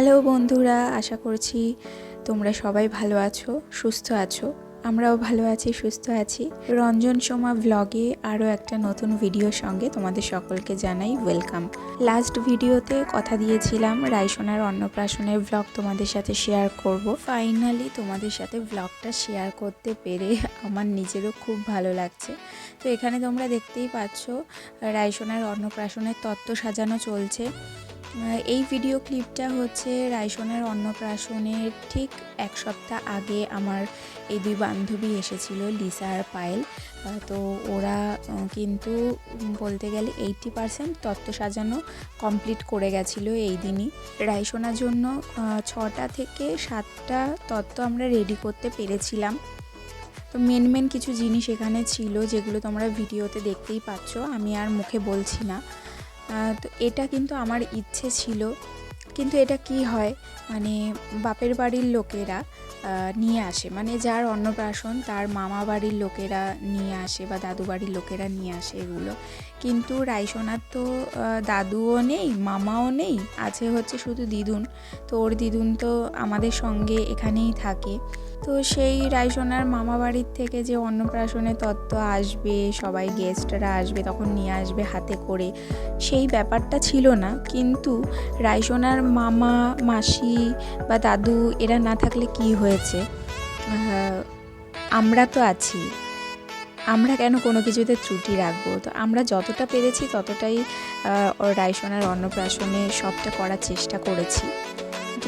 Hello বন্ধুরা, আশা করছি তোমরা সবাই ভালো আছো, সুস্থ আছো। আমরাও ভালো আছি, সুস্থ আছি। রঞ্জন সোমা ভ্লগে আরও একটা নতুন ভিডিওর সঙ্গে তোমাদের সকলকে জানাই ওয়েলকাম লাস্ট ভিডিওতে কথা দিয়েছিলাম রাইসোনার অন্নপ্রাশনের ভ্লগ তোমাদের সাথে শেয়ার করব। ফাইনালি তোমাদের সাথে ভ্লগটা শেয়ার করতে পেরে আমার নিজেরও খুব ভালো লাগছে। তো এখানে তোমরা দেখতেই পাচ্ছ রাইসোনার অন্নপ্রাশনের তত্ত্ব সাজানো চলছে। এই ভিডিও ক্লিপটা হচ্ছে রাইসনের অন্নপ্রাশনের ঠিক এক সপ্তাহ আগে আমার এই দুই বান্ধবী এসেছিল, লিসা আর পায়েল। তো ওরা কিন্তু বলতে গেলে এইটটি পারসেন্ট তত্ত্ব সাজানো কমপ্লিট করে গেছিল এই দিনই। রাইসোনার জন্য ছটা থেকে সাতটা তত্ত্ব আমরা রেডি করতে পেরেছিলাম। তো মেন মেন কিছু জিনিস এখানে ছিল যেগুলো তোমরা ভিডিওতে দেখতেই পাচ্ছ, আমি আর মুখে বলছি না। তো এটা কিন্তু আমার ইচ্ছে ছিল। কিন্তু এটা কি হয় মানে বাপের বাড়ির লোকেরা নিয়ে আসে। মানে যার অন্নপ্রাশন তার মামা বাড়ির লোকেরা নিয়ে আসে বা দাদু বাড়ির লোকেরা নিয়ে আসে এগুলো। কিন্তু রাইসোনার তো দাদুও নেই, মামাও নেই, আছে হচ্ছে শুধু দিদুন। তো ওর দিদুন তো আমাদের সঙ্গে এখানেই থাকে। তো সেই রাইসোনার মামা বাড়ির থেকে যে অন্নপ্রাশনের তত্ত্ব আসবে, সবাই গেস্টরা আসবে, তখন নিয়ে আসবে হাতে করে, সেই ব্যাপারটা ছিল না। কিন্তু রাইসোনার মামা, মাসি বা দাদু এরা না থাকলে কি হয়েছে? আমরা তো আছি। আমরা কেন কোনো কিছুতে ত্রুটি রাখব? তো আমরা যতটা পেরেছি ততটাই রাইসোনার অন্নপ্রাশনে সবটা করার চেষ্টা করেছি।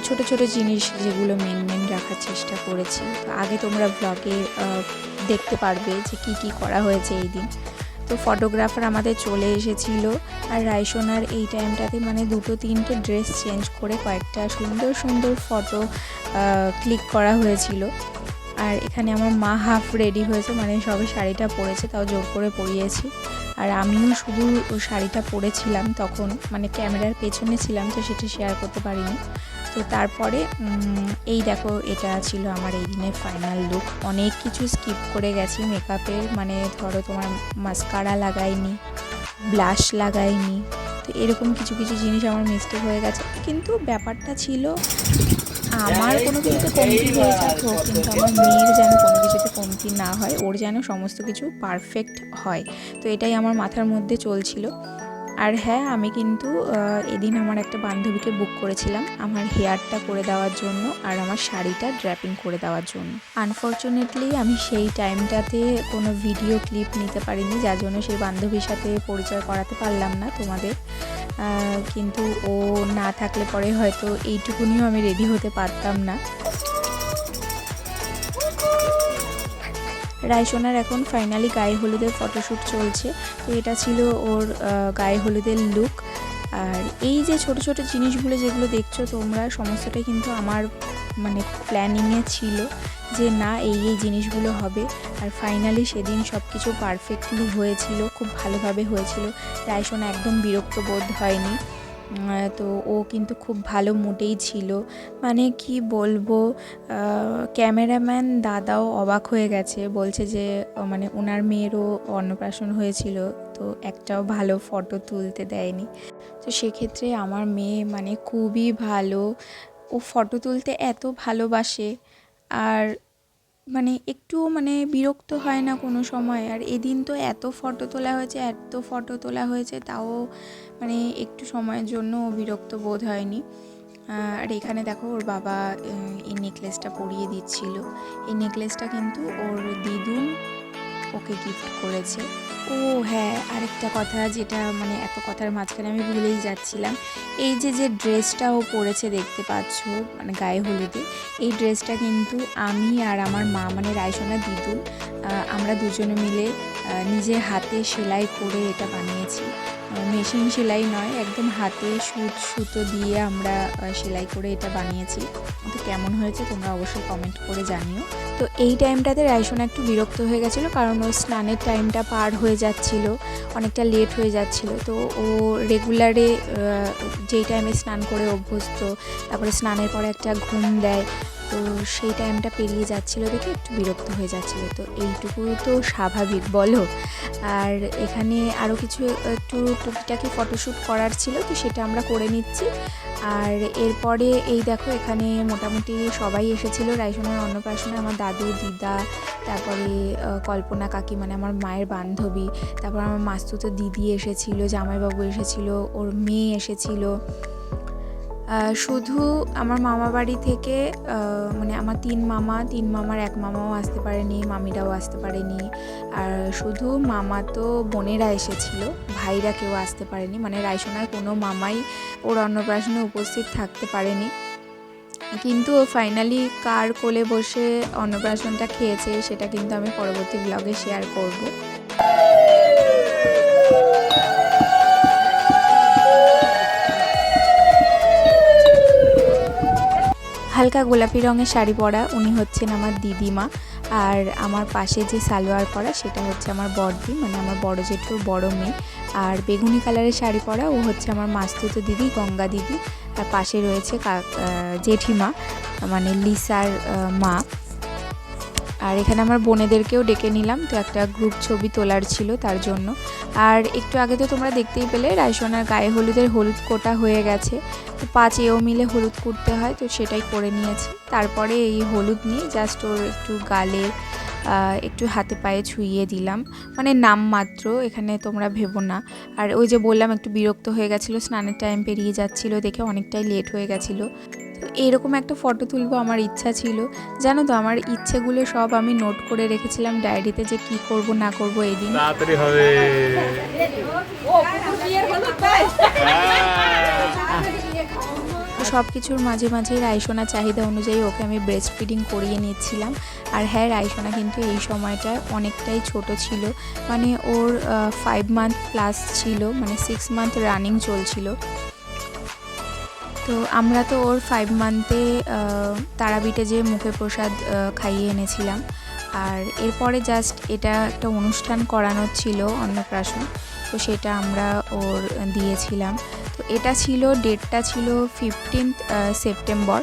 ছোটো ছোটো জিনিস যেগুলো মেন মেন রাখার চেষ্টা করেছি। আগে তোমরা ব্লগে দেখতে পারবে যে কি কি করা হয়েছে এই দিন। তো ফটোগ্রাফার আমাদের চলে এসেছিল আর রাইসোনার এই টাইমটাতে মানে দুটো তিনটে ড্রেস চেঞ্জ করে কয়েকটা সুন্দর সুন্দর ফটো ক্লিক করা হয়েছিল। আর এখানে আমার মা হাফ রেডি হয়েছে মানে সবে শাড়িটা পরেছে, তাও জোর করে পরিয়েছি। আর আমিও শুধু শাড়িটা পরেছিলাম তখন মানে ক্যামেরার পেছনে ছিলাম, তো সেটা শেয়ার করতে পারিনি। তো তারপরে এই দেখো, এটা ছিল আমার এই দিনের ফাইনাল লুক অনেক কিছু স্কিপ করে গেছি মেকআপের মানে ধরো তোমার মাস্কারা লাগাইনি ব্লাশ লাগাইনি, তো এরকম কিছু কিছু জিনিস আমার মিস্টেক হয়ে গেছে। কিন্তু ব্যাপারটা ছিল, আমার কোনো কিছুতে কমতি হয়ে যাক হোক কিন্তু আমার মেয়ের যেন কোনো কিছুতে কমতি না হয়, ওর যেন সমস্ত কিছু পারফেক্ট হয়। তো এটাই আমার মাথার মধ্যে চলছিল। আর হ্যাঁ আমি কিন্তু এদিন আমার একটা বান্ধবীকে বুক করেছিলাম আমার হেয়ারটা করে দেওয়ার জন্য আর আমার শাড়িটা ড্র্যাপিং করে দেওয়ার জন্য। আনফর্চুনেটলি আমি সেই টাইমটাতে কোনো ভিডিও ক্লিপ নিতে পারিনি, যার জন্য সেই বান্ধবীর সাথে পরিচয় করাতে পারলাম না তোমাদের। কিন্তু ও না থাকলে পরে হয়তো এইটুকুনিও আমি রেডি হতে পারতাম না। রায়সোনার এখন ফাইনালি গায়ে হলুদের ফটোশ্যুট চলছে। তো এটা ছিল ওর গায়ে হলুদের লুক আর এই যে ছোট ছোট জিনিসগুলো যেগুলো দেখছ তোমরা, সমস্তটাই কিন্তু আমার মানে প্ল্যানিংয়ে ছিল যে না, এই এই জিনিসগুলো হবে। আর ফাইনালি সেদিন সব কিছু পারফেক্টলি হয়েছিল, খুব ভালোভাবে হয়েছিল। রায়সোনা একদম বিরক্ত বোধ হয়নি। তো ও কিন্তু খুব ভালো মুডেই ছিল। মানে কি বলব ক্যামেরাম্যান দাদাও অবাক হয়ে গেছে। বলছে যে মানে ওনার মেয়েরও অন্নপ্রাশন হয়েছিল, তো একটাও ভালো ফটো তুলতে দেয়নি। তো সেক্ষেত্রে আমার মেয়ে মানে খুবই ভালো। ও ফটো তুলতে এত ভালোবাসে, আর মানে একটুও মানে বিরক্ত হয় না কোনো সময়। আর এদিন তো এত ফটো তোলা হয়েছে, এত ফটো তোলা হয়েছে, তাও মানে একটু সময়ের জন্য বিরক্ত বোধ হয়নি। আর এখানে দেখো ওর বাবা এই নেকলেসটা পরিয়ে দিচ্ছিল। এই নেকলেসটা কিন্তু ওর দিদুন ওকে গিফট করেছে। ও হ্যাঁ আরেকটা কথা যেটা মানে এত কথার মাঝখানে আমি ভুলেই যাচ্ছিলাম। এই যে যে ড্রেসটা ও পরেছে দেখতে পাচ্ছ মানে গায়ে হলুদে, এই ড্রেসটা কিন্তু আমি আর আমার মা মানে রায়সোনা দিদুল আমরা দুজনে মিলে নিজে হাতে সেলাই করে এটা বানিয়েছি। মেশিন সেলাই নয়, একদম হাতে সুত, সুতো দিয়ে আমরা সেলাই করে এটা বানিয়েছি। তো কেমন হয়েছে তোমরা অবশ্যই কমেন্ট করে জানিও। তো এই টাইমটাতে রাইসোনা একটু বিরক্ত হয়ে গেছিল কারণ ও স্নানের টাইমটা পার হয়ে যাচ্ছিল, অনেকটা লেট হয়ে যাচ্ছিল। তো ও রেগুলারে যেই টাইমে স্নান করে অভ্যস্ত, তারপরে স্নানের পরে একটা ঘুম দেয় তো সেই টাইমটা পেরিয়ে যাচ্ছিল দেখে একটু বিরক্ত হয়ে যাচ্ছিল। তো এইটুকুই তো স্বাভাবিক, বলো? আর এখানে আরও কিছু একটু টুকিটাকি ফটোশ্যুট করার ছিল, তো সেটা আমরা করে নিচ্ছি। আর এরপরে এই দেখো, এখানে মোটামুটি সবাই এসেছিল। রাইসনের অন্নপ্রাশনে আমার দাদু, দিদা, তারপরে কল্পনা কাকি মানে আমার মায়ের বান্ধবী, তারপর আমার মাস্তুতো দিদি এসেছিল, জামাইবাবু এসেছিল, ওর মেয়ে এসেছিল। শুধু আমার মামা বাড়ি থেকে মানে আমার তিন মামা, তিন মামার এক মামাও আসতে পারেনি মামিরাও আসতে পারেনি। আর শুধু মামা তো বোনেরা এসেছিল, ভাইরা কেউ আসতে পারেনি। মানে রায়সোনার কোনো মামাই ওর অন্নপ্রাশনে উপস্থিত থাকতে পারেনি। কিন্তু ফাইনালি কার কোলে বসে অন্নপ্রাশনটা খেয়েছে, সেটা কিন্তু আমি পরবর্তী ব্লগে শেয়ার করব। হালকা গোলাপি রঙের শাড়ি পরা উনি হচ্ছেন আমার দিদিমা। আর আমার পাশে যে সালোয়ার পরা, সেটা হচ্ছে আমার বড়দি মানে আমার বড় জেঠুর বড় মেয়ে। আর বেগুনি কালারের শাড়ি পরা, ও হচ্ছে আমার মাস্তুত দিদি, গঙ্গা দিদি। আর পাশে রয়েছে জেঠিমা মানে লিসার মা। আর এখানে আমার বোনেদেরকেও ডেকে নিলাম। তো একটা গ্রুপ ছবি তোলার ছিল তার জন্য। আর একটু আগে তো তোমরা দেখতেই পেলে রাইসোনার গায়ে হলুদের হলুদ কোটা হয়ে গেছে। তো পাঁচ এও মিলে হলুদ করতে হয়, তো সেটাই করে নিয়েছি। তারপরে এই হলুদ নিয়ে জাস্ট ওর একটু গালে একটু হাতে পায়ে ছুঁইয়ে দিলাম। মানে নাম মাত্র, এখানে তোমরা ভেবো না। আর ওই যে বললাম, একটু বিরক্ত হয়ে গেছিল, স্নানের টাইম পেরিয়ে যাচ্ছিল, দেখে অনেকটাই লেট হয়ে গেছিল। তো এরকম একটা ফটো তুলবো আমার ইচ্ছা ছিল। জানো তো আমার ইচ্ছেগুলো সব আমি নোট করে রেখেছিলাম ডায়েরিতে যে কি করব না করব এদিন তাড়াতাড়ি হবে। সব কিছুর মাঝে মাঝে রাইসোনা চাহিদা অনুযায়ী ওকে আমি ব্রেস্ট ফিডিং করিয়ে নিচ্ছিলাম। আর হ্যাঁ রাইসোনা কিন্তু এই সময়টা অনেকটাই ছোট ছিল। মানে ওর ফাইভ মান্থ প্লাস ছিল মানে সিক্স মান্থ রানিং চলছিল। তো আমরা তো ওর ফাইভ মান্থে তারাবিটে যে মুখে প্রসাদ খাইয়ে এনেছিলাম। আর এরপরে জাস্ট এটা একটা অনুষ্ঠান করানোর ছিল অন্নপ্রাশন, তো সেটা আমরা ওর দিয়েছিলাম। এটা ছিল ডেটটা ছিল ফিফটিন্থ সেপ্টেম্বর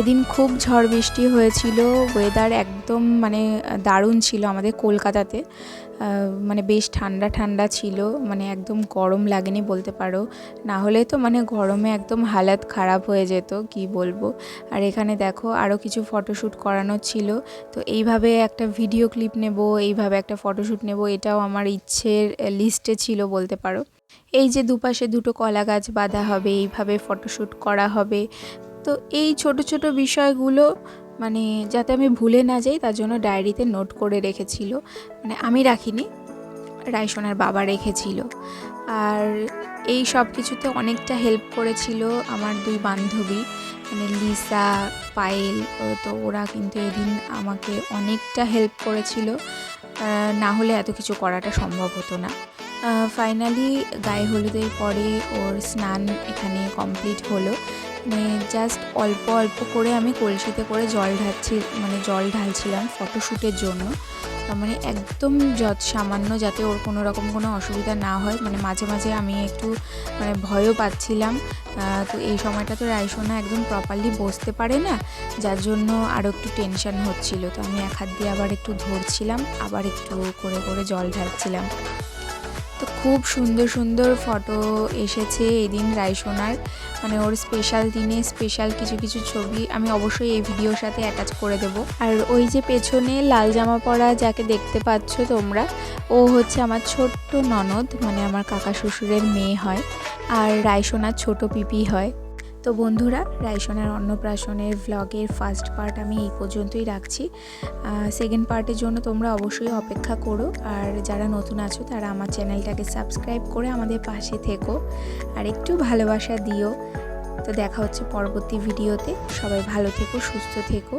এদিন খুব ঝড় বৃষ্টি হয়েছিল ওয়েদার একদম মানে দারুণ ছিল আমাদের কলকাতাতে। মানে বেশ ঠান্ডা ঠান্ডা ছিল মানে একদম গরম লাগেনি বলতে পারো। না হলে তো মানে গরমে একদম হালাত খারাপ হয়ে যেত, কি বলব। আর এখানে দেখো আরও কিছু ফটোশ্যুট করানো ছিল, তো এইভাবে একটা ভিডিও ক্লিপ নেব, এইভাবে একটা ফটোশ্যুট নেব, এটাও আমার ইচ্ছের লিস্টে ছিল বলতে পারো। এই যে দুপাশে দুটো কলা গাছ বাঁধা হবে, এইভাবে ফটোশ্যুট করা হবে। তো এই ছোট ছোট বিষয়গুলো মানে যাতে আমি ভুলে না যাই, তার জন্য ডায়েরিতে নোট করে রেখেছিল। মানে আমি রাখিনি রাইসোনার বাবা রেখেছিল। আর এই সব কিছুতে অনেকটা হেল্প করেছিল আমার দুই বান্ধবী মানে লিসা, পায়েল তো ওরা কিন্তু এদিন আমাকে অনেকটা হেল্প করেছিল। না হলে এত কিছু করাটা সম্ভব হতো না। ফাইনালি গায়ে হলুদের পরে ওর স্নান এখানে কমপ্লিট হলো। মানে জাস্ট অল্প অল্প করে আমি কলসিতে করে জল ঢালছি মানে জল ঢালছিলাম ফটোশ্যুটের জন্য। তার মানে একদম যত সামান্য যাতে ওর কোনো রকম কোনো অসুবিধা না হয় মানে মাঝে মাঝে আমি একটু মানে ভয়ও পাচ্ছিলাম। তো এই সময়টা তো রাইসোনা একদম প্রপারলি বসতে পারে না, যার জন্য আরও একটু টেনশন হচ্ছিল। তো আমি এক হাত দিয়ে আবার একটু ধরছিলাম, আবার একটু করে করে জল ঢালছিলাম। খুব সুন্দর সুন্দর ফটো এসেছে এদিন রায়সোনার। মানে ওর স্পেশাল দিনে স্পেশাল কিছু কিছু ছবি আমি অবশ্যই এই ভিডিওর সাথে অ্যাটাচ করে দেব। আর ওই যে পেছনে লাল জামা পরা যাকে দেখতে পাচ্ছ তোমরা, ও হচ্ছে আমার ছোট্ট ননদ মানে আমার কাকা শ্বশুরের মেয়ে হয়। আর রায়সোনার ছোট পিপি হয়। তো বন্ধুরা রাইসোনার অন্নপ্রাশনের ভ্লগের ফার্স্ট পার্ট আমি এই পর্যন্তই রাখছি। সেকেন্ড পার্টের জন্য তোমরা অবশ্যই অপেক্ষা করো, আর যারা নতুন আছো তারা আমার চ্যানেলটাকে সাবস্ক্রাইব করে আমাদের পাশে থেকো, আর একটু ভালোবাসা দিও। তো দেখা হচ্ছে পরবর্তী ভিডিওতে সবাই ভালো থেকো, সুস্থ থেকো।